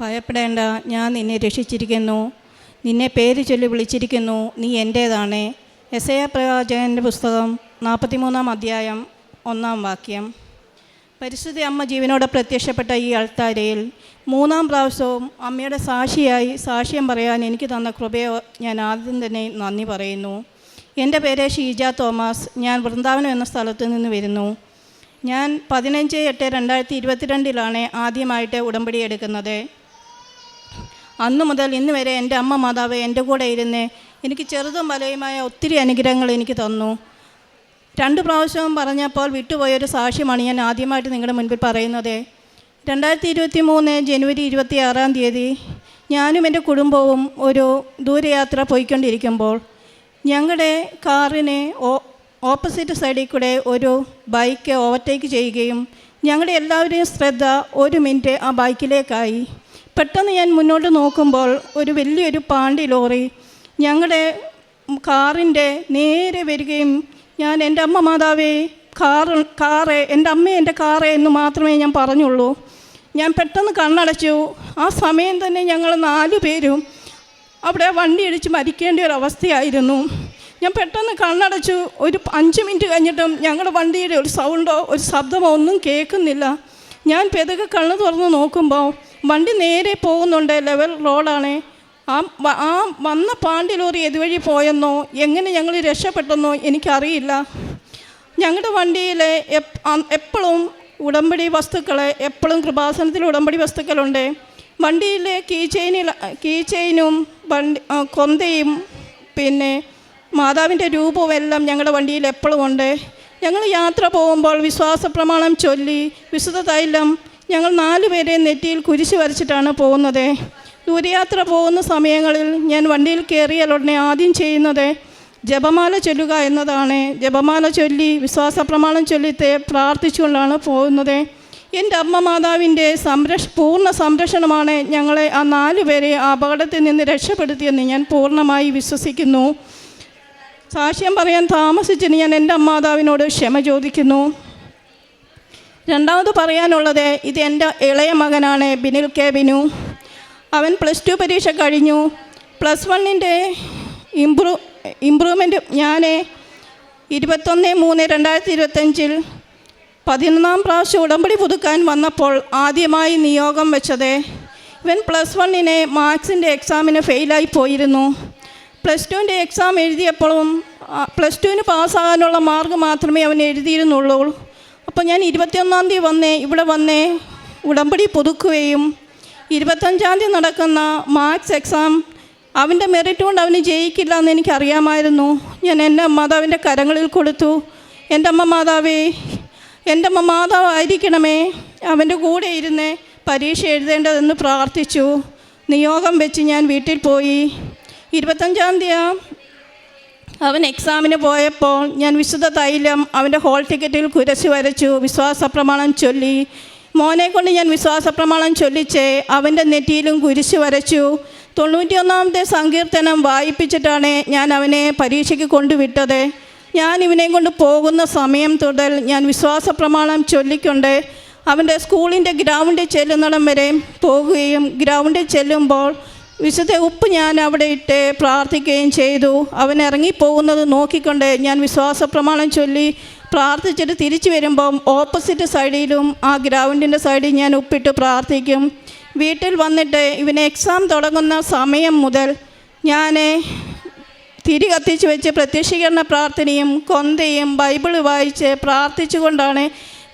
ഭയപ്പെടേണ്ട. ഞാൻ നിന്നെ രക്ഷിച്ചിരിക്കുന്നു. നിന്നെ പേര് ചൊല്ലി വിളിച്ചിരിക്കുന്നു. നീ എന്റേതാണ് എസ് എ പ്രവാചകന്റെ പുസ്തകം നാൽപ്പത്തിമൂന്നാം അധ്യായം ഒന്നാം വാക്യം. പരിശുദ്ധ അമ്മ ജീവനോടെ പ്രത്യക്ഷപ്പെട്ട ഈ അൾത്താരയിൽ മൂന്നാം പ്രാവശ്യവും അമ്മയുടെ സാക്ഷിയായി സാക്ഷ്യം പറയാൻ എനിക്ക് തന്ന കൃപയോ ഞാൻ ആദ്യം തന്നെ നന്ദി പറയുന്നു. എന്റെ പേര് ഷീജ തോമസ്. ഞാൻ വൃന്ദാവനം എന്ന സ്ഥലത്ത് നിന്ന് വരുന്നു. ഞാൻ പതിനഞ്ച് എട്ട് രണ്ടായിരത്തി ഇരുപത്തിരണ്ടിലാണ് ആദ്യമായിട്ട് ഉടമ്പടി എടുക്കുന്നത്. അന്നു മുതൽ ഇന്ന് വരെ എന്റെ അമ്മ മാതാവ് എന്റെ കൂടെ ഇരുന്ന് എനിക്ക് ചെറുതും വലയുമായ ഒത്തിരി അനുഗ്രഹങ്ങൾ എനിക്ക് തന്നു. രണ്ട് പ്രാവശ്യവും പറഞ്ഞപ്പോൾ വിട്ടുപോയൊരു സാക്ഷ്യമാണ് ഞാൻ ആദ്യമായിട്ട് നിങ്ങളുടെ മുൻപിൽ പറയുന്നത്. രണ്ടായിരത്തി ഇരുപത്തി മൂന്ന് ജനുവരി ഇരുപത്തി ആറാം തീയതി ഞാനും എന്റെ കുടുംബവും ഒരു ദൂരയാത്ര പോയിക്കൊണ്ടിരിക്കുമ്പോൾ ഞങ്ങളുടെ കാറിന് ഓപ്പോസിറ്റ് സൈഡിൽ കൂടെ ഒരു ബൈക്ക് ഓവർടേക്ക് ചെയ്യുകയും ഞങ്ങളുടെ എല്ലാവരുടെയും ശ്രദ്ധ ഒരു മിനിറ്റ് ആ ബൈക്കിലേക്കായി. പെട്ടെന്ന് ഞാൻ മുന്നോട്ട് നോക്കുമ്പോൾ ഒരു വലിയൊരു പാണ്ടി ലോറി ഞങ്ങളുടെ കാറിന്റെ നേരെ വരികയും ഞാൻ എന്റെ അമ്മ മാതാവേ കാറ് കാറ് എന്റെ അമ്മ എന്റെ കാറ് എന്ന് മാത്രമേ ഞാൻ പറഞ്ഞുള്ളൂ. ഞാൻ പെട്ടെന്ന് കണ്ണടച്ചു. ആ സമയം തന്നെ ഞങ്ങൾ നാലു പേരും അവിടെ വണ്ടി ഇടിച്ച് മരിക്കേണ്ട ഒരു അവസ്ഥയായിരുന്നു. ഞാൻ പെട്ടെന്ന് കണ്ണടച്ചു. ഒരു അഞ്ച് മിനിറ്റ് കഴിഞ്ഞിട്ടും ഞങ്ങളുടെ വണ്ടിയുടെ ഒരു സൗണ്ടോ ഒരു ശബ്ദമോ ഒന്നും കേൾക്കുന്നില്ല. ഞാൻ പെതുക്കെ കണ്ണ് തുറന്ന് നോക്കുമ്പോൾ വണ്ടി നേരെ പോകുന്നുണ്ട്. ലെവൽ റോഡാണ്. ആ ആ വന്ന പാണ്ടി ലോറി ഇതുവഴി പോയെന്നോ എങ്ങനെ ഞങ്ങൾ രക്ഷപ്പെട്ടെന്നോ എനിക്കറിയില്ല. ഞങ്ങളുടെ വണ്ടിയിൽ എപ്പോഴും ഉടമ്പടി വസ്തുക്കൾ എപ്പോഴും കൃപാസനത്തിൽ ഉടമ്പടി വസ്തുക്കളുണ്ട്. വണ്ടിയിലെ കീ ചെയിനിൽ കീ ചെയിനും വണ്ടി കൊന്തയും പിന്നെ മാതാവിന്റെ രൂപവും എല്ലാം ഞങ്ങളുടെ വണ്ടിയിൽ എപ്പോഴും ഉണ്ട്. ഞങ്ങൾ യാത്ര പോകുമ്പോൾ വിശ്വാസ പ്രമാണം ചൊല്ലി വിശുദ്ധ തൈലം ഞങ്ങൾ നാല് പേരെ നെറ്റിയിൽ കുരിശ് വരച്ചിട്ടാണ് പോകുന്നത്. ദൂരയാത്ര പോകുന്ന സമയങ്ങളിൽ ഞാൻ വണ്ടിയിൽ കയറിയാൽ ഉടനെ ആദ്യം ചെയ്യുന്നത് ജപമാല ചൊല്ലുക എന്നതാണ്. ജപമാല ചൊല്ലി വിശ്വാസ പ്രമാണം ചൊല്ലിത്തെ പ്രാർത്ഥിച്ചുകൊണ്ടാണ് പോകുന്നത്. എന്റെ അമ്മ മാതാവിന്റെ സംരക്ഷ പൂർണ സംരക്ഷണമാണ് ഞങ്ങളെ ആ നാല് പേരെ അപകടത്തിൽ നിന്ന് രക്ഷപ്പെടുത്തിയെന്ന് ഞാൻ പൂർണമായി വിശ്വസിക്കുന്നു. സാക്ഷ്യം പറയാൻ താമസിച്ചിന് ഞാൻ എന്റെ അമ്മാതാവിനോട് ക്ഷമ ചോദിക്കുന്നു. രണ്ടാമത് പറയാനുള്ളത് ഇത് എന്റെ ഇളയ മകനാണ് ബിനിൽ കെ ബിനു. അവൻ പ്ലസ് ടു പരീക്ഷ കഴിഞ്ഞു. പ്ലസ് വണ്ണിന്റെ ഇമ്പ്രൂ ഇമ്പ്രൂവ്മെന്റ് ഞാൻ ഇരുപത്തൊന്ന് മൂന്ന് രണ്ടായിരത്തി ഇരുപത്തഞ്ചിൽ പതിനൊന്നാം പ്രാവശ്യം ഉടമ്പടി പുതുക്കാൻ വന്നപ്പോൾ ആദ്യമായി നിയോഗം വെച്ചത്. ഇവൻ പ്ലസ് വണ്ണിനെ മാത്സിന്റെ എക്സാമിന് ഫെയിലായി പോയിരുന്നു. പ്ലസ് ടുവിന്റെ എക്സാം എഴുതിയപ്പോഴും പ്ലസ് ടുവിന് പാസ്സാകാനുള്ള മാർക്ക് മാത്രമേ അവൻ എഴുതിയിരുന്നുള്ളൂ. അപ്പോൾ ഞാൻ ഇരുപത്തിയൊന്നാം തീയതി വന്നേ ഇവിടെ വന്നേ ഉടമ്പടി പുതുക്കുകയും ഇരുപത്തഞ്ചാം തീയതി നടക്കുന്ന മാത്സ് എക്സാം അവന്റെ മെറിറ്റ് കൊണ്ട് അവന് ജയിക്കില്ല എന്ന് എനിക്കറിയാമായിരുന്നു. ഞാൻ എന്റെ മാതാവിന്റെ കരങ്ങളിൽ കൊടുത്തു എന്റെ അമ്മ മാതാവേ എന്റെ അമ്മ മാതാവായിരിക്കണമേ അവന്റെ കൂടെ ഇരുന്ന് പരീക്ഷ എഴുതേണ്ടതെന്ന് പ്രാർത്ഥിച്ചു. നിയോഗം വെച്ച് ഞാൻ വീട്ടിൽ പോയി. ഇരുപത്തഞ്ചാം തീയതി അവൻ എക്സാമിന് പോയപ്പോൾ ഞാൻ വിശുദ്ധ തൈലം അവന്റെ ഹോൾ ടിക്കറ്റിൽ കുരച്ച് വരച്ചു വിശ്വാസ പ്രമാണം ചൊല്ലി. മോനെ കൊണ്ട് ഞാൻ വിശ്വാസ പ്രമാണം ചൊല്ലിച്ച് അവന്റെ നെറ്റിയിലും കുരിശ് വരച്ചു. തൊണ്ണൂറ്റിയൊന്നാമത്തെ സങ്കീർത്തനം വായിപ്പിച്ചിട്ടാണ് ഞാൻ അവനെ പരീക്ഷയ്ക്ക് കൊണ്ടുവിട്ടത്. ഞാൻ ഇവനെ കൊണ്ട് പോകുന്ന സമയം മുതൽ ഞാൻ വിശ്വാസ പ്രമാണം ചൊല്ലിക്കൊണ്ട് അവന്റെ സ്കൂളിന്റെ ഗ്രൗണ്ടിൽ ചെല്ലുന്നിടം വരെ പോകുകയും ഗ്രൗണ്ടിൽ ചെല്ലുമ്പോൾ വിശുദ്ധ ഉപ്പ് ഞാൻ അവിടെ ഇട്ട് പ്രാർത്ഥിക്കുകയും ചെയ്തു. അവൻ ഇറങ്ങിപ്പോകുന്നത് നോക്കിക്കൊണ്ട് ഞാൻ വിശ്വാസ പ്രമാണം ചൊല്ലി പ്രാർത്ഥിച്ചിട്ട് തിരിച്ചു വരുമ്പം ഓപ്പോസിറ്റ് സൈഡിലും ആ ഗ്രൗണ്ടിന്റെ സൈഡിൽ ഞാൻ ഉപ്പിട്ട് പ്രാർത്ഥിക്കും. വീട്ടിൽ വന്നിട്ട് ഇവന് എക്സാം തുടങ്ങുന്ന സമയം മുതൽ ഞാൻ തിരി കത്തിച്ച് വെച്ച് പ്രത്യക്ഷീകരണ പ്രാർത്ഥനയും കൊന്തയും ബൈബിൾ വായിച്ച് പ്രാർത്ഥിച്ചുകൊണ്ടാണ്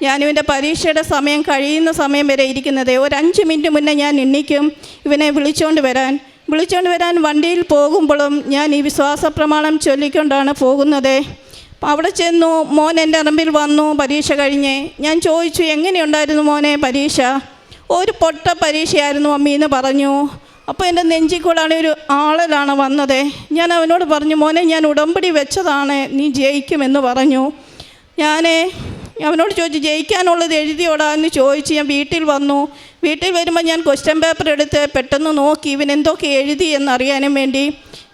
ഞാനിവന്റെ പരീക്ഷയുടെ സമയം കഴിയുന്ന സമയം വരെ ഇരിക്കുന്നത് ഒരു അഞ്ച് മിനിറ്റ് മുന്നേ ഞാൻ എണ്ണിക്കും ഇവനെ വിളിച്ചുകൊണ്ട് വരാൻ. വിളിച്ചുകൊണ്ട് വരാൻ വണ്ടിയിൽ പോകുമ്പോഴും ഞാൻ ഈ വിശ്വാസ പ്രമാണം ചൊല്ലിക്കൊണ്ടാണ് പോകുന്നത്. അവിടെ ചെന്നു മോൻ എന്റെ അറമ്പിൽ വന്നു പരീക്ഷ കഴിഞ്ഞ്. ഞാൻ ചോദിച്ചു എങ്ങനെയുണ്ടായിരുന്നു മോനെ പരീക്ഷ? ഒരു പൊട്ട പരീക്ഷയായിരുന്നു അമ്മി എന്ന് പറഞ്ഞു. അപ്പോൾ എന്റെ നെഞ്ചിൽ കൂടാണ് ഒരു ആളലാണ് വന്നത്. ഞാൻ അവനോട് പറഞ്ഞു മോനെ ഞാൻ ഉടമ്പടി വെച്ചതാണ് നീ ജയിക്കുമെന്ന് പറഞ്ഞു. ഞാൻ അവനോട് ചോദിച്ചു ജയിക്കാനുള്ളത് എഴുതിയോടാ? എന്ന് ചോദിച്ച് ഞാൻ വീട്ടിൽ വന്നു. വീട്ടിൽ വരുമ്പോൾ ഞാൻ ക്വസ്റ്റ്യൻ പേപ്പർ എടുത്ത് പെട്ടെന്ന് നോക്കി ഇവൻ എന്തൊക്കെ എഴുതി എന്നറിയാനും വേണ്ടി.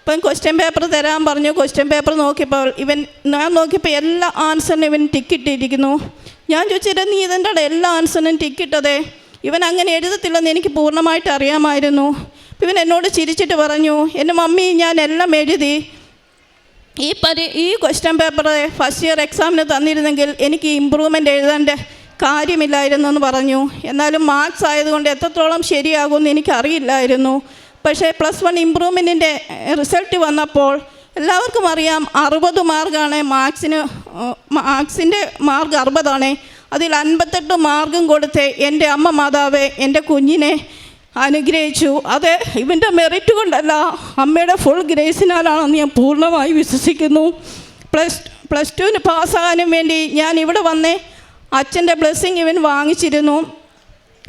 ഇപ്പം ക്വസ്റ്റ്യൻ പേപ്പർ തരാൻ പറഞ്ഞു. ക്വസ്റ്റ്യൻ പേപ്പർ നോക്കിയപ്പോൾ ഇവൻ ഞാൻ നോക്കിയപ്പോൾ എല്ലാ ആൻസറിനും ഇവൻ ടിക്കിട്ടിരിക്കുന്നു ഞാൻ ചോദിച്ചിട്ട് നീ ഇതിന്റെ എല്ലാ ആൻസറിനും ടിക്കിട്ടതേ ഇവൻ അങ്ങനെ എഴുതത്തില്ലെന്ന് എനിക്ക് പൂർണമായിട്ട് അറിയാമായിരുന്നു. ഇവൻ എന്നോട് ചിരിച്ചിട്ട് പറഞ്ഞു എന്റെ മമ്മി ഞാൻ എല്ലാം എഴുതി. ഈ പരി ഈ ക്വസ്റ്റ്യൻ പേപ്പർ ഫസ്റ്റ് ഇയർ എക്സാമിന് തന്നിരുന്നെങ്കിൽ എനിക്ക് ഇമ്പ്രൂവ്മെന്റ് എഴുതേണ്ട കാര്യമില്ലായിരുന്നു എന്ന് പറഞ്ഞു. എന്നാലും മാർക്സ് ആയതുകൊണ്ട് എത്രത്തോളം ശരിയാകുമെന്ന് എനിക്കറിയില്ലായിരുന്നു. പക്ഷേ പ്ലസ് വൺ ഇമ്പ്രൂവ്മെന്റിന്റെ റിസൾട്ട് വന്നപ്പോൾ എല്ലാവർക്കും അറിയാം അറുപത് മാർക്കാണ് മാർക്സിന് മാർക്സിന്റെ മാർക്ക് അറുപതാണ്. അതിൽ അൻപത്തെട്ട് മാർക്കും കൊടുത്ത് എന്റെ അമ്മ മാതാവ് എന്റെ കുഞ്ഞിനെ അനുഗ്രഹിച്ചു. അത് ഇവന്റെ മെറിറ്റ് കൊണ്ടല്ല. അമ്മയുടെ ഫുൾ ഗ്രേസിനാലാണെന്ന് ഞാൻ പൂർണമായി വിശ്വസിക്കുന്നു. പ്ലസ് പ്ലസ് ടുവിന് പാസ്സാകാനും വേണ്ടി ഞാൻ ഇവിടെ വന്ന്. അച്ഛന്റെ ബ്ലെസ്സിങ് ഇവൻ വാങ്ങിച്ചിരുന്നു.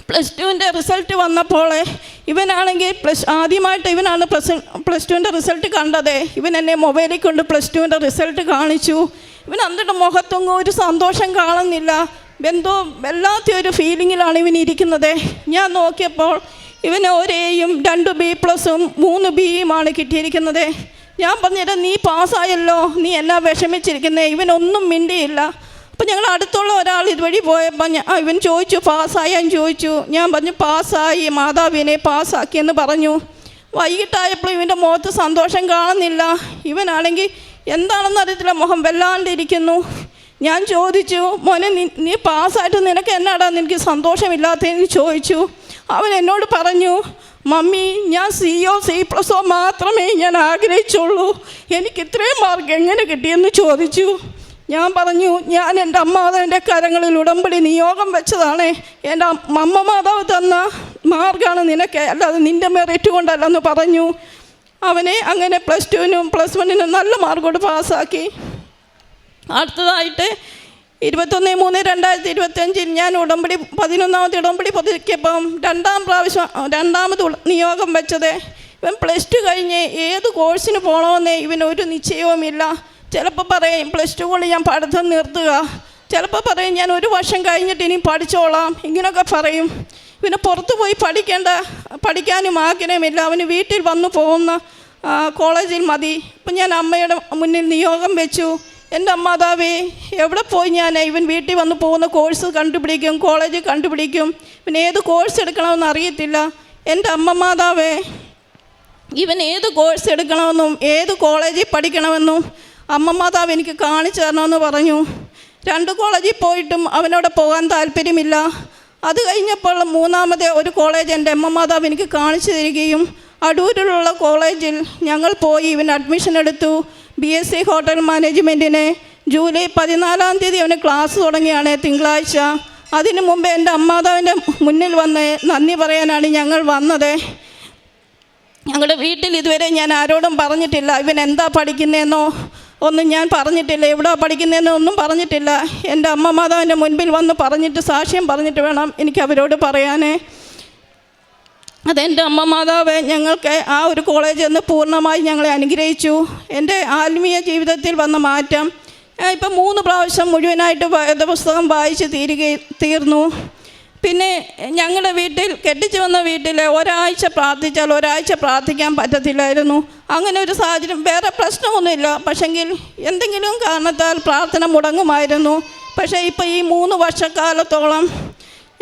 പ്ലസ് ടുവിന്റെ റിസൾട്ട് വന്നപ്പോൾ ഇവനാണെങ്കിൽ പ്ലസ് ആദ്യമായിട്ട് ഇവനാണ് പ്ലസ് പ്ലസ് ടുവിന്റെ റിസൾട്ട് കണ്ടത്. ഇവൻ എന്നെ മൊബൈലിൽ കൊണ്ട് പ്ലസ് ടുവിന്റെ റിസൾട്ട് കാണിച്ചു. ഇവൻ അന്നിട്ട് മുഖത്തൊന്നും ഒരു സന്തോഷം കാണുന്നില്ല. എന്തോ വല്ലാത്ത ഒരു ഫീലിങ്ങിലാണ് ഇവൻ ഇരിക്കുന്നത്. ഞാൻ നോക്കിയപ്പോൾ ഇവന് ഒരേയും രണ്ട് ബി പ്ലസും മൂന്ന് ബിയുമാണ് കിട്ടിയിരിക്കുന്നത്. ഞാൻ പറഞ്ഞിട്ട് നീ പാസ്സായല്ലോ നീ എന്നാ വിഷമിച്ചിരിക്കുന്നത് ഇവനൊന്നും മിണ്ടിയില്ല. അപ്പം ഞങ്ങൾ അടുത്തുള്ള ഒരാൾ ഇതുവഴി പോയപ്പോൾ ഇവൻ ചോദിച്ചു പാസ്സായാൻ ചോദിച്ചു. ഞാൻ പറഞ്ഞു പാസ്സായി മാതാവിനെ പാസ്സാക്കിയെന്ന് പറഞ്ഞു. വൈകിട്ടായപ്പോൾ ഇവന്റെ മുഖത്ത് സന്തോഷം കാണുന്നില്ല. ഇവനാണെങ്കിൽ എന്താണെന്ന് അറിയത്തില്ല മുഖം വല്ലാണ്ടിരിക്കുന്നു. ഞാൻ ചോദിച്ചു മോനെ നീ നീ പാസ്സായിട്ട് നിനക്ക് എന്നാടാ നിനക്ക് സന്തോഷമില്ലാത്തതെന്ന് ചോദിച്ചു. അവൻ എന്നോട് പറഞ്ഞു മമ്മി ഞാൻ സി ഒ സി പ്ലസോ മാത്രമേ ഞാൻ ആഗ്രഹിച്ചുള്ളൂ. എനിക്ക് ഇത്രയും മാർക്ക് എങ്ങനെ കിട്ടിയെന്ന് ചോദിച്ചു. ഞാൻ പറഞ്ഞു ഞാൻ എന്റെ അമ്മാതാവിന്റെ കരങ്ങളിൽ ഉടമ്പടി നിയോഗം വെച്ചതാണ്. എന്റെ അമ്മ മാതാവ് തന്ന മാർഗമാണ് നിനക്ക് അല്ലാതെ നിന്റെ മെറിറ്റ് കൊണ്ടല്ലെന്ന് പറഞ്ഞു. അവനെ അങ്ങനെ പ്ലസ് ടുവിനും പ്ലസ് വണ്ണിനും നല്ല മാർക്കോട് പാസ്സാക്കി. അടുത്തതായിട്ട് ഇരുപത്തൊന്ന് മൂന്ന് രണ്ടായിരത്തി ഇരുപത്തഞ്ചിൽ ഞാൻ ഉടമ്പടി പതിനൊന്നാമത്തെ ഉടമ്പടി പുതുക്കിയപ്പം രണ്ടാം പ്രാവശ്യം രണ്ടാമത് നിയോഗം വെച്ചത്. ഇവൻ പ്ലസ് ടു കഴിഞ്ഞ് ഏത് കോഴ്സിന് പോകണമെന്ന് ഇവന് ഒരു നിശ്ചയവുമില്ല. ചിലപ്പോൾ പറയും പ്ലസ് ടു കൊണ്ട് ഞാൻ പഠിത്തം നിർത്തുക. ചിലപ്പോൾ പറയും ഞാൻ ഒരു വർഷം കഴിഞ്ഞിട്ട് ഇനി പഠിച്ചോളാം. ഇങ്ങനെയൊക്കെ പറയും. പിന്നെ പുറത്തു പോയി പഠിക്കേണ്ട പഠിക്കാനും ആഗ്രഹമില്ല. അവന് വീട്ടിൽ വന്നു പോകുന്ന കോളേജിൽ മതി. ഇപ്പം ഞാൻ അമ്മയുടെ മുന്നിൽ നിയോഗം വെച്ചു. എന്റെ അമ്മാതാവേ എവിടെ പോയി ഞാൻ ഇവൻ വീട്ടിൽ വന്ന് പോകുന്ന കോഴ്സ് കണ്ടുപിടിക്കും കോളേജ് കണ്ടുപിടിക്കും. പിന്നെ ഏത് കോഴ്സ് എടുക്കണമെന്ന് അറിയത്തില്ല. എന്റെ അമ്മ മാതാവേ ഇവൻ ഏത് കോഴ്സ് എടുക്കണമെന്നും ഏത് കോളേജിൽ പഠിക്കണമെന്നും അമ്മ മാതാവ് എനിക്ക് കാണിച്ചു തരണമെന്ന് പറഞ്ഞു. രണ്ട് കോളേജിൽ പോയിട്ടും അവനോട് പോകാൻ താല്പര്യമില്ല. അത് കഴിഞ്ഞപ്പോൾ മൂന്നാമത്തെ ഒരു കോളേജ് എന്റെ അമ്മ മാതാവ് എനിക്ക് കാണിച്ചു തരികയും അടൂരിലുള്ള കോളേജിൽ ഞങ്ങൾ പോയി ഇവൻ അഡ്മിഷൻ എടുത്തു. ബി എസ് സി ഹോട്ടൽ മാനേജ്മെന്റിന് ജൂലൈ പതിനാലാം തീയതി അവന് ക്ലാസ് തുടങ്ങിയാണ് തിങ്കളാഴ്ച. അതിനു മുമ്പ് എന്റെ അമ്മാതാവിന്റെ മുന്നിൽ വന്ന് നന്ദി പറയാനാണ് ഞങ്ങൾ വന്നത്. ഞങ്ങളുടെ വീട്ടിൽ ഇതുവരെ ഞാൻ ആരോടും പറഞ്ഞിട്ടില്ല. ഇവൻ എന്താ പഠിക്കുന്നതെന്നോ ഒന്നും ഞാൻ പറഞ്ഞിട്ടില്ല. എവിടെ പഠിക്കുന്നതെന്നോ ഒന്നും പറഞ്ഞിട്ടില്ല. എന്റെ അമ്മ മാതാവിന്റെ മുൻപിൽ വന്ന് പറഞ്ഞിട്ട് സാക്ഷ്യം പറഞ്ഞിട്ട് വേണം എനിക്ക് അവരോട് പറയാനേ അതെന്റെ അമ്മ മാതാവ് ഞങ്ങൾക്ക് ആ ഒരു കോളേജിൽ നിന്ന് പൂർണമായി ഞങ്ങളെ അനുഗ്രഹിച്ചു. എന്റെ ആത്മീയ ജീവിതത്തിൽ വന്ന മാറ്റം ഇപ്പം മൂന്ന് പ്രാവശ്യം മുഴുവനായിട്ട് വേദപുസ്തകം വായിച്ച് തീരുക തീർന്നു. പിന്നെ ഞങ്ങളുടെ വീട്ടിൽ കെട്ടിച്ചു വന്ന വീട്ടിൽ ഒരാഴ്ച പ്രാർത്ഥിച്ചാൽ ഒരാഴ്ച പ്രാർത്ഥിക്കാൻ പറ്റത്തില്ലായിരുന്നു. അങ്ങനെ ഒരു സാഹചര്യം വേറെ പ്രശ്നമൊന്നുമില്ല. പക്ഷെങ്കിൽ എന്തെങ്കിലും കാരണത്താൽ പ്രാർത്ഥന മുടങ്ങുമായിരുന്നു. പക്ഷേ ഇപ്പോൾ ഈ മൂന്ന് വർഷക്കാലത്തോളം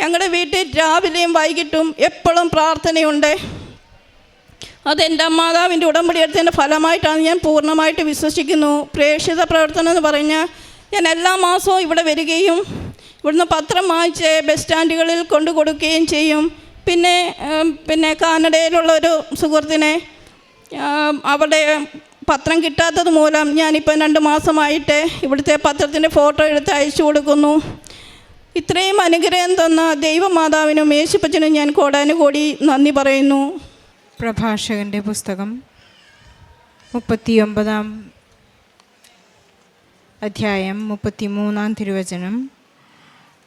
ഞങ്ങളുടെ വീട്ടിൽ രാവിലെയും വൈകിട്ടും എപ്പോഴും പ്രാർത്ഥനയുണ്ട്. അതെന്റെ മാതാവിന്റെ ഉടമ്പടി എടുത്തതിന്റെ ഫലമായിട്ടാണ് ഞാൻ പൂർണമായിട്ട് വിശ്വസിക്കുന്നു. പ്രേക്ഷിത പ്രവർത്തനം എന്ന് പറഞ്ഞാൽ ഞാൻ എല്ലാ മാസവും ഇവിടെ വരികയും ഇവിടുന്ന് പത്രം വായിച്ച് ബസ് സ്റ്റാൻഡുകളിൽ കൊണ്ടു കൊടുക്കുകയും ചെയ്യും. പിന്നെ പിന്നെ കാനഡയിലുള്ള ഒരു സുഹൃത്തിനെ അവിടെ പത്രം കിട്ടാത്തത് മൂലം ഞാനിപ്പോൾ രണ്ട് മാസമായിട്ട് ഇവിടുത്തെ പത്രത്തിന്റെ ഫോട്ടോ എടുത്ത് അയച്ചു കൊടുക്കുന്നു. ഇത്രയും അനുഗ്രഹം തന്ന ദൈവമാതാവിനും യേശുപ്പച്ചനും ഞാൻ കോടാനുകോടി നന്ദി പറയുന്നു. പ്രഭാഷകന്റെ പുസ്തകം മുപ്പത്തിയൊമ്പതാം അധ്യായം മുപ്പത്തിമൂന്നാം തിരുവചനം.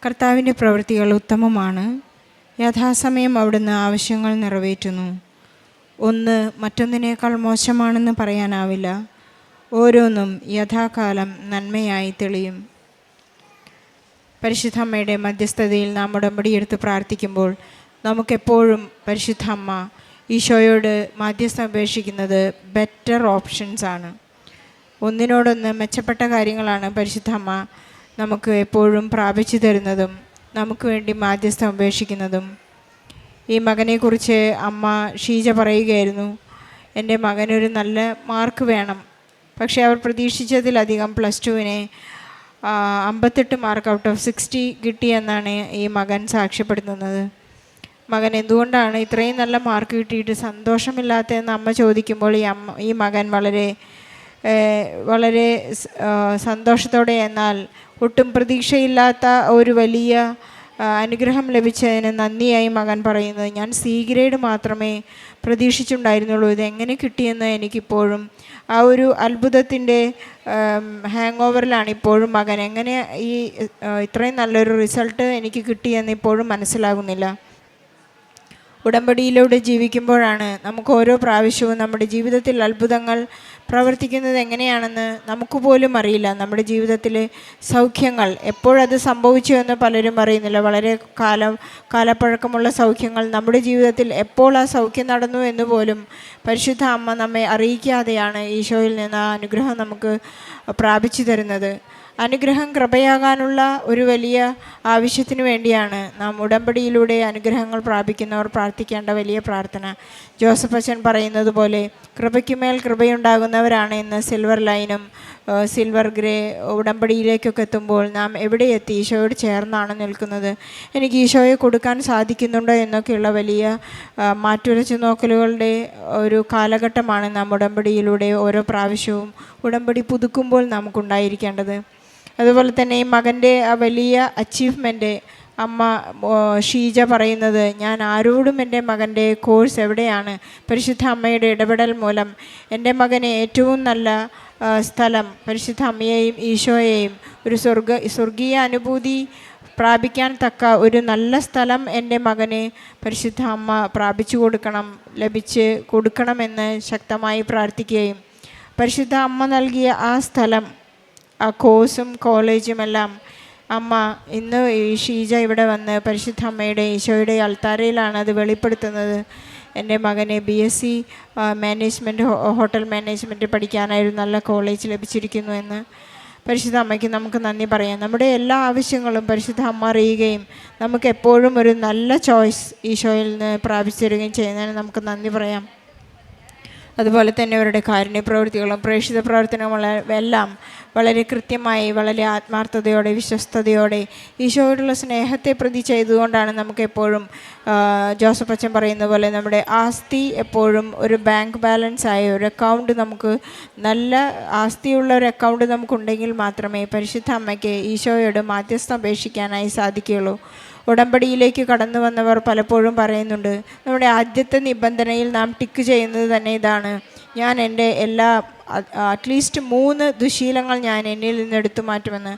കർത്താവിന്റെ പ്രവൃത്തികൾ ഉത്തമമാണ്. യഥാസമയം അവിടുന്ന് ആവശ്യങ്ങൾ നിറവേറ്റുന്നു. ഒന്ന് മറ്റൊന്നിനേക്കാൾ മോശമാണെന്ന് പറയാനാവില്ല. ഓരോന്നും യഥാകാലം നന്മയായി തെളിയും. പരിശുദ്ധ അമ്മയുടെ മധ്യസ്ഥതയിൽ നാം ഉടമ്പടിയെടുത്ത് പ്രാർത്ഥിക്കുമ്പോൾ നമുക്കെപ്പോഴും പരിശുദ്ധമ്മ ഈശോയോട് മാധ്യസ്ഥം അപേക്ഷിക്കുന്നത് ബെറ്റർ ഓപ്ഷൻസ് ആണ്. ഒന്നിനോടൊന്ന് മെച്ചപ്പെട്ട കാര്യങ്ങളാണ് പരിശുദ്ധമ്മ നമുക്ക് എപ്പോഴും പ്രാപിച്ചു തരുന്നതും നമുക്ക് വേണ്ടി മാധ്യസ്ഥം അപേക്ഷിക്കുന്നതും. ഈ മകനെക്കുറിച്ച് അമ്മ ഷീജ പറയുകയായിരുന്നു എന്റെ മകനൊരു നല്ല മാർക്ക് വേണം. പക്ഷേ അവർ പ്രതീക്ഷിച്ചതിലധികം പ്ലസ് ടുവിനെ അമ്പത്തെട്ട് മാർക്ക് ഔട്ട് ഓഫ് സിക്സ്റ്റി കിട്ടിയെന്നാണ് ഈ മകൻ സാക്ഷ്യപ്പെടുത്തുന്നത്. മകൻ എന്തുകൊണ്ടാണ് ഇത്രയും നല്ല മാർക്ക് കിട്ടിയിട്ട് സന്തോഷമില്ലാത്തതെന്ന് അമ്മ ചോദിക്കുമ്പോൾ ഈ അമ്മ ഈ മകൻ വളരെ വളരെ സന്തോഷത്തോടെ എന്നാൽ ഒട്ടും പ്രതീക്ഷയില്ലാത്ത ഒരു വലിയ അനുഗ്രഹം ലഭിച്ചതിന് നന്ദിയായി മകൻ പറയുന്നത്. ഞാൻ സി ഗ്രേഡ് മാത്രമേ പ്രതീക്ഷിച്ചുണ്ടായിരുന്നുള്ളൂ. ഇത് എങ്ങനെ കിട്ടിയെന്ന് എനിക്കിപ്പോഴും ആ ഒരു അത്ഭുതത്തിന്റെ ഹാങ് ഓവറിലാണ് ഇപ്പോഴും മകൻ. എങ്ങനെ ഈ ഇത്രയും നല്ലൊരു റിസൾട്ട് എനിക്ക് കിട്ടിയെന്ന് ഇപ്പോഴും മനസ്സിലാകുന്നില്ല. ഉടമ്പടിയിലൂടെ ജീവിക്കുമ്പോഴാണ് നമുക്ക് ഓരോ പ്രാവശ്യവും നമ്മുടെ ജീവിതത്തിൽ അത്ഭുതങ്ങൾ പ്രവർത്തിക്കുന്നത് എങ്ങനെയാണെന്ന് നമുക്ക് പോലും അറിയില്ല. നമ്മുടെ ജീവിതത്തിൽ സൗഖ്യങ്ങൾ എപ്പോഴത് സംഭവിച്ചു എന്ന് പലരും അറിയുന്നില്ല. വളരെ കാലം കാലപ്പഴക്കമുള്ള സൗഖ്യങ്ങൾ നമ്മുടെ ജീവിതത്തിൽ എപ്പോൾ ആ സൗഖ്യം നടന്നു എന്ന് പോലും പരിശുദ്ധ അമ്മ നമ്മെ അറിയിക്കാതെയാണ് ഈശോയിൽ നിന്ന് ആ അനുഗ്രഹം നമുക്ക് പ്രാപിച്ചു തരുന്നത്. അനുഗ്രഹം കൃപയാകാനുള്ള ഒരു വലിയ ആവശ്യത്തിന് വേണ്ടിയാണ് നാം ഉടമ്പടിയിലൂടെ അനുഗ്രഹങ്ങൾ പ്രാപിക്കുന്നവർ പ്രാർത്ഥിക്കേണ്ട വലിയ പ്രാർത്ഥന. ജോസഫ് അച്ഛൻ പറയുന്നത് പോലെ കൃപയ്ക്കുമേൽ കൃപയുണ്ടാകുന്നവരാണ് ഇന്ന് സിൽവർ ലൈനും സിൽവർ ഗ്രേ ഉടമ്പടിയിലേക്കൊക്കെ എത്തുമ്പോൾ നാം എവിടെ എത്തി? ഈശോയോട് ചേർന്നാണ് നിൽക്കുന്നത്. എനിക്ക് ഈശോയെ കൊടുക്കാൻ സാധിക്കുന്നുണ്ടോ എന്നൊക്കെയുള്ള വലിയ മാറ്റുരച്ചു നോക്കലുകളുടെ ഒരു കാലഘട്ടമാണ് നാം ഉടമ്പടിയിലൂടെ ഓരോ പ്രാവശ്യവും ഉടമ്പടി പുതുക്കുമ്പോൾ നമുക്കുണ്ടായിരിക്കേണ്ടത്. അതുപോലെ തന്നെ ഈ മകന്റെ ആ വലിയ അച്ചീവ്മെന്റ് അമ്മ ഷീജ പറയുന്നത് ഞാൻ ആരോടും എന്റെ മകന്റെ കോഴ്സ് എവിടെയാണ്? പരിശുദ്ധ അമ്മയുടെ ഇടപെടൽ മൂലം എന്റെ മകനെ ഏറ്റവും നല്ല സ്ഥലം പരിശുദ്ധ അമ്മയെയും ഈശോയെയും ഒരു സ്വർഗ സ്വർഗീയ അനുഭൂതി പ്രാപിക്കാൻ തക്ക ഒരു നല്ല സ്ഥലം എന്റെ മകന് പരിശുദ്ധ അമ്മ പ്രാപിച്ചു കൊടുക്കണം ലഭിച്ച് കൊടുക്കണമെന്ന് ശക്തമായി പ്രാർത്ഥിക്കുകയും പരിശുദ്ധ അമ്മ നൽകിയ ആ സ്ഥലം ആ കോഴ്സും കോളേജും എല്ലാം അമ്മ ഇന്ന് ഷീജ ഇവിടെ വന്ന് പരിശുദ്ധ അമ്മയുടെ ഈശോയുടെ അൾത്താരയിലാണ് അത് വെളിപ്പെടുത്തുന്നത്. എന്റെ മകനെ B S C management hotel management പഠിക്കാനായി നല്ല കോളേജ് ലഭിച്ചിരിക്കുന്നു എന്ന് പരിശുദ്ധ അമ്മയ്ക്ക് നമുക്ക് നന്ദി പറയാം. നമ്മുടെ എല്ലാ ആവശ്യങ്ങളും പരിശുദ്ധ അമ്മ അറിയുകയും നമുക്ക് എപ്പോഴും ഒരു നല്ല ചോയ്സ് ഈശോയിൽ നിന്ന് പ്രാപിച്ചു തരികയും ചെയ്യുന്നതിന് നമുക്ക് നന്ദി പറയാം. അതുപോലെ തന്നെ അവരുടെ കാരുണ്യ പ്രവൃത്തികളും പ്രേക്ഷിത പ്രവർത്തനങ്ങളും എല്ലാം വളരെ കൃത്യമായി വളരെ ആത്മാർത്ഥതയോടെ വിശ്വസ്തയോടെ ഈശോയോടുള്ള സ്നേഹത്തെ പ്രതി ചെയ്തുകൊണ്ടാണ് നമുക്ക് എപ്പോഴും ജോസഫ് അച്ഛൻ പറയുന്ന പോലെ നമ്മുടെ ആസ്തി എപ്പോഴും ഒരു ബാങ്ക് ബാലൻസ് ആയ ഒരു അക്കൗണ്ട് നമുക്ക് നല്ല ആസ്തിയുള്ള ഒരു അക്കൗണ്ട് നമുക്കുണ്ടെങ്കിൽ മാത്രമേ പരിശുദ്ധ അമ്മയ്ക്ക് ഈശോയോട് മാധ്യസ്ഥം അപേക്ഷിക്കാനായി സാധിക്കുകയുള്ളൂ. ഉടമ്പടിയിലേക്ക് കടന്നു വന്നവർ പലപ്പോഴും പറയുന്നുണ്ട് നമ്മുടെ ആദ്യത്തെ നിബന്ധനയിൽ നാം ടിക്ക് ചെയ്യുന്നത് തന്നെ ഇതാണ്. ഞാൻ എന്റെ എല്ലാ അറ്റ്ലീസ്റ്റ് മൂന്ന് ദുശീലങ്ങൾ ഞാൻ എന്നിൽ നിന്ന് എടുത്തു മാറ്റുമെന്ന്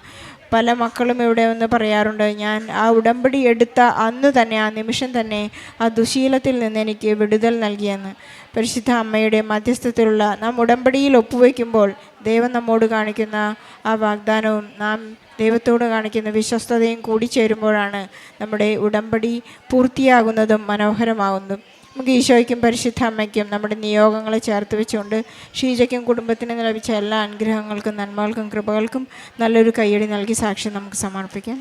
പല മക്കളും ഇവിടെ ഒന്ന് പറയാറുണ്ട്. ഞാൻ ആ ഉടമ്പടി എടുത്ത അന്ന് തന്നെ ആ നിമിഷം തന്നെ ആ ദുശീലത്തിൽ നിന്ന് എനിക്ക് വിടുതൽ നൽകിയെന്ന് പരിശുദ്ധ അമ്മയുടെ മധ്യസ്ഥത്തിലുള്ള നാം ഉടമ്പടിയിൽ ഒപ്പുവെക്കുമ്പോൾ ദൈവം നമ്മോട് കാണിക്കുന്ന ആ വാഗ്ദാനവും നാം ദൈവത്തോട് കാണിക്കുന്ന വിശ്വസ്തതയും കൂടി ചേരുമ്പോഴാണ് നമ്മുടെ ഉടമ്പടി പൂർത്തിയാകുന്നതും മനോഹരമാകുന്നതും നമുക്ക് ഈശോയ്ക്കും പരിശുദ്ധ അമ്മയ്ക്കും നമ്മുടെ നിയോഗങ്ങളെ ചേർത്ത് വെച്ചുകൊണ്ട് ഷീജയ്ക്കും കുടുംബത്തിനും ലഭിച്ച എല്ലാ അനുഗ്രഹങ്ങൾക്കും നന്മകൾക്കും കൃപകൾക്കും നല്ലൊരു കയ്യടി നൽകി സാക്ഷ്യം നമുക്ക് സമർപ്പിക്കാം.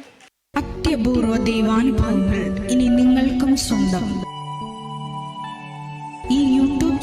അത്യപൂർവ ദൈവാനുഭവങ്ങൾ ഇനി നിങ്ങൾക്കും സ്വന്തം. ഈ